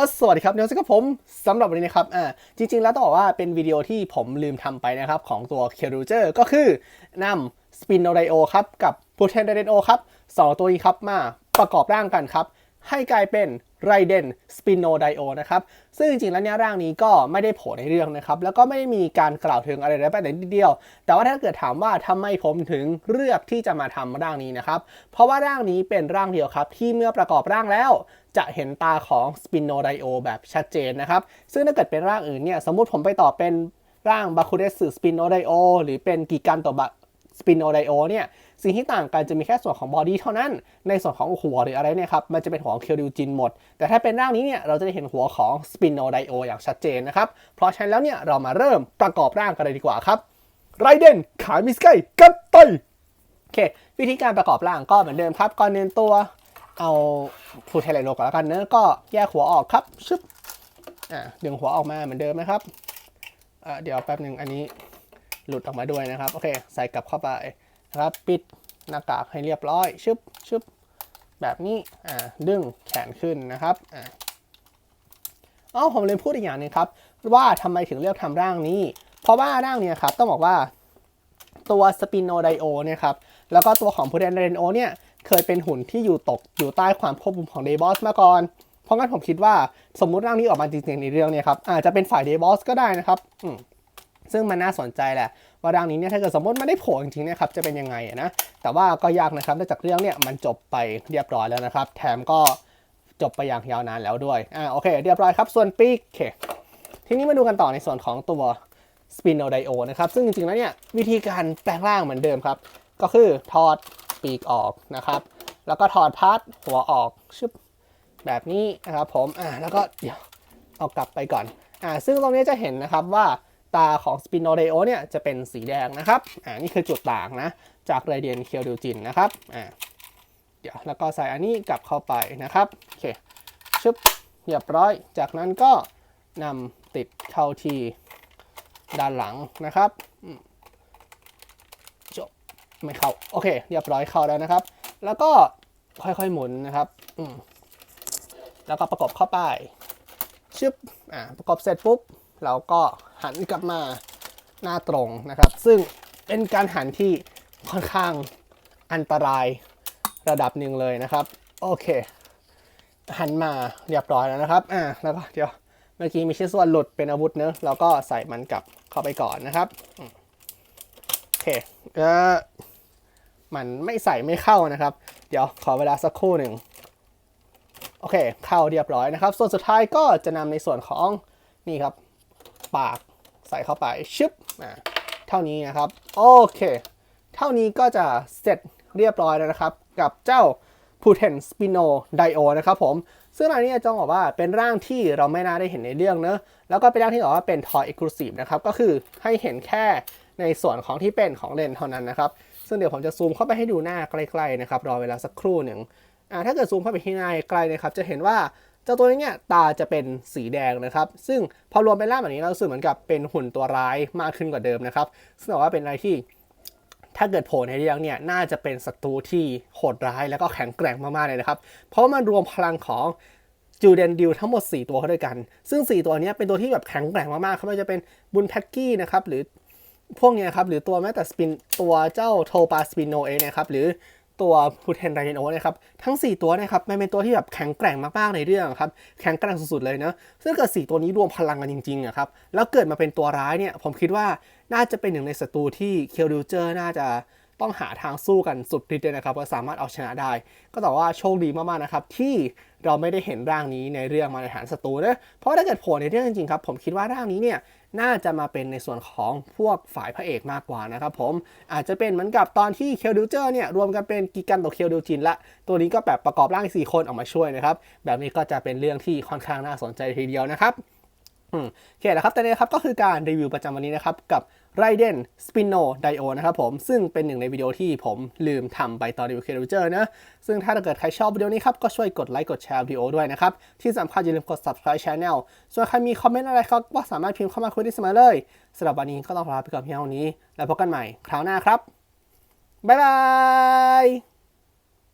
อสวัสดีครับเนลซิกับผมสำหรับวันนี้นะครับอ่าจริง ๆ แล้วต้องบอกว่าเป็นวิดีโอที่ผมลืมทำไปนะครับของตัว k e r u g e r ก็คือนำ Spin o d i o ครับกับ p u t e n d i o ครับสองตัวนี้ครับมาประกอบร่างกันครับ ให้กลายเป็น r a i d e n Spino Dio นะครับ ซึ่งจริงๆแล้วเนี่ยร่างนี้ก็ไม่ได้โผล่ในเรื่องนะครับ แล้วก็ไม่ได้มีการกล่าวถึงอะไรเลยแม้แต่นิดเดียว แต่ว่าถ้าเกิดถามว่าทำไมผมถึงเลือกที่จะมาทำร่างนี้นะครับ เพราะว่าร่างนี้เป็นร่างเดียวครับ ที่เมื่อประกอบร่างแล้ว จะเห็นตาของ Spino Dio แบบชัดเจนนะครับ ซึ่งถ้าเกิดเป็นร่างอื่นเนี่ย สมมุติผมไปต่อเป็นร่างบาคูเดสึ Spino Dio หรือเป็นกิกันโตบะ สปินโนไดโอเนี่ยสิ่งที่ต่างกันจะมีแค่ส่วนของบอดี้เท่านั้น ในส่วนของหัวหรืออะไรเนี่ยครับ มันจะเป็นหัวของเคียวดิวจินหมด แต่ถ้าเป็นร่างนี้เนี่ย เราจะได้เห็นหัวของสปินโนไดโออย่างชัดเจนนะครับ เพราะฉะนั้นแล้วเนี่ย เรามาเริ่มประกอบร่างกันเลยดีกว่าครับ ไรเดนขามิสไกกับไตโอเค วิธีการประกอบร่างก็เหมือนเดิมครับก่อนเน้นตัวเอาฟูเทเลโลก่อนแล้วกันเนอะก็แยกหัวออกครับ ชึบ อ่าดึงหัวออกมาเหมือนเดิมนะครับอ่าเดี๋ยวแป๊บหนึ่งอันนี้ หลุดออกมาด้วยนะครับ โอเค ใส่กลับเข้าไปนะครับ ปิดหน้ากากให้เรียบร้อย ชึบชึบแบบนี้ อ่า ดึงแขนขึ้นนะครับ อ่าอ๋อผมเลยพูดอีกอย่างหนึงครับ ว่าทำไมถึงเลือกทำร่างนี้ เพราะว่าร่างเนี้ยครับ ต้องบอกว่าตัวสปินโนไดโอเนี่ยครับ แล้วก็ตัวของพูเดนเรนโอเนี่ยเคยเป็นหุ่นที่อยู่ตกอยู่ใต้ความควบคุมของเดบอสมาก่อน เพราะงั้นผมคิดว่าสมมุติร่างนี้ออกมาจริงๆในเรื่องเนี่ยครับอาจจะเป็นฝ่ายเดบอสก็ได้นะครับ อืม ซึ่งมันน่าสนใจแหละว่าร่างนี้เนี่ยถ้าเกิดสมมติไม่ได้โผล่จริงๆนี่ยครับจะเป็นยังไงนะแต่ว่าก็ยากนะครับเนื่องจากเรื่องเนี่ยมันจบไปเรียบร้อยแล้วนะครับ แถมก็จบไปอย่างยาวนานแล้วด้วยอ่าโอเค เรียบร้อยครับ ส่วนปีกโอเคทีนี้มาดูกันต่อในส่วนของตัว Spino Dio นะครับ ซึ่งจริงๆแล้วเนี่ยวิธีการแปลงร่างเหมือนเดิมครับ ก็คือถอดปีกออกนะครับ แล้วก็ถอดพาร์ทหัวออกชึบแบบนี้นะครับผมอ่าแล้วก็เดี๋ยวเอากลับไปก่อนอ่าซึ่งตรงนี้จะเห็นนะครับว่า ตาของ Spinodeo เนี่ยจะเป็นสีแดงนะครับอ่านี่คือจุดต่างนะ จากไรเดียนเคียวดิวจินนะครับอ่าเดี๋ยวแล้วก็ใส่อันนี้กลับเข้าไปนะครับโอเคชึบเรียบร้อย จากนั้นก็นำติดเข้าที่ด้านหลังนะครับอืมจบไม่เข้า โอเค เรียบร้อยเข้าแล้วนะครับ แล้วก็ค่อยๆหมุนนะครับอืมแล้วก็ประกบเข้าไปชึบอ่าประกบเสร็จปุ๊บ เราก็ หันกลับมาหน้าตรงนะครับ ซึ่งเป็นการหันที่ค่อนข้างอันตรายระดับหนึ่งเลยนะครับ โอเค หันมาเรียบร้อยแล้วนะครับอ่าแล้วก็เดี๋ยวเมื่อกี้มีชิ้นส่วนหลุดเป็นอาวุธเนอะเราก็ใส่มันกลับเข้าไปก่อนนะครับโอเคเออมันไม่ใส่ไม่เข้านะครับ เดี๋ยวขอเวลาสักครู่หนึ่งโอเค เข้าเรียบร้อยนะครับ ส่วนสุดท้ายก็จะนำในส่วนของนี่ครับ ปาก ใส่เข้าไปชึบอ่าเท่านี้นะครับ โอเค เท่านี้ก็จะเสร็จเรียบร้อยแล้วนะครับ กับเจ้า p u t e n Spino Dio นะครับผม ซึ่งอันนี้จะบอกว่าเป็นร่างที่เราไม่น่าได้เห็นในเรื่องเนอะแล้วก็เป็นร่างที่บอกว่าเป็น Toy Exclusive นะครับ ก็คือให้เห็นแค่ในส่วนของที่เป็นของเล่นเท่านั้นนะครับ ซึ่งเดี๋ยวผมจะซูมเข้าไปให้ดูหน้าใกล้ๆนะครับ รอเวลาสักครู่หนึ่งอ่าถ้าเกิดซูมเข้าไปที่หน้าใกล้นะครับ จะเห็นว่า เจ้าตัวนี้เนี่ยตาจะเป็นสีแดงนะครับ ซึ่งพอรวมเป็นร่างแบบนี้เรารู้สึกเหมือนกับเป็นหุ่นตัวร้ายมากขึ้นกว่าเดิมนะครับ ซึ่งบอกว่าเป็นอะไรที่ถ้าเกิดโผล่ในเรื่องเนี่ยน่าจะเป็นศัตรูที่โหดร้ายแล้วก็แข็งแกร่งมากๆเลยนะครับ เพราะมันรวมพลังของจูเดนดิวทั้งหมด 4 ตัวเข้าด้วยกัน ซึ่ง 4 ตัวนี้เป็นตัวที่แบบแข็งแกร่งมากๆเขาไม่ว่าจะเป็นบุนแพ็กกี้นะครับหรือพวกเนี้ยครับหรือตัวแม้แต่สปินตัวเจ้าโทปาสปินโนเองนะครับหรือ ตัวพูเทนไรเนโอนะครับทั้ง 4 ตัวนะครับมันเป็นตัวที่แบบแข็งแกร่งมากๆในเรื่องครับแข็งแกร่งสุดๆเลยนะซึ่งเกิด 4 ตัวนี้รวมพลังกันจริงๆอะครับแล้วเกิดมาเป็นตัวร้ายเนี่ยผมคิดว่าน่าจะเป็นหนึ่งในศัตรูที่เคียวดิวเจอร์น่าจะต้องหาทางสู้กันสุดฤทธิ์เลยนะครับว่าสามารถเอาชนะได้ ก็แต่ว่าโชคดีมากๆนะครับที่เราไม่ได้เห็นร่างนี้ในเรื่องมาในฐานศัตรูนะเพราะถ้าเกิดโผล่ในเรื่องจริงๆครับผมคิดว่าร่างนี้เนี่ย น่าจะมาเป็นในส่วนของพวกฝ่ายพระเอกมากกว่านะครับผมอาจจะเป็นเหมือนกับตอนที่เคลดิวเจอร์เนี่ยรวมกันเป็นกิกันตัวเคลดิวจินละ ตัวนี้ก็แบบประกอบร่างสี่คนออกมาช่วยนะครับ แบบนี้ก็จะเป็นเรื่องที่ค่อนข้างน่าสนใจทีเดียวนะครับโอเคนะครับแต่นี่นะครับก็คือการรีวิวประจำวันนี้นะครับกับ ไรเดนสปินโนไดโอนะครับผม ซึ่งเป็นหนึ่งในวิดีโอที่ผมลืมทำไปตอนรีวิวเคเจอร์นะ ซึ่งถ้าเกิดใครชอบวิดีโอนี้ครับ ก็ช่วยกดไลค์กดแชร์วิดีโอด้วยนะครับ ที่สำคัญอย่าลืมกด subscribe channel ส่วนใครมีคอมเมนต์อะไรครับก็สามารถพิมพ์เข้ามาคุยได้เสมอเลยสำหรับวันนี้ก็ต้องลาไปก่อนเพียงเท่านี้ แล้วพบกันใหม่คราวหน้าครับบ๊ายบาย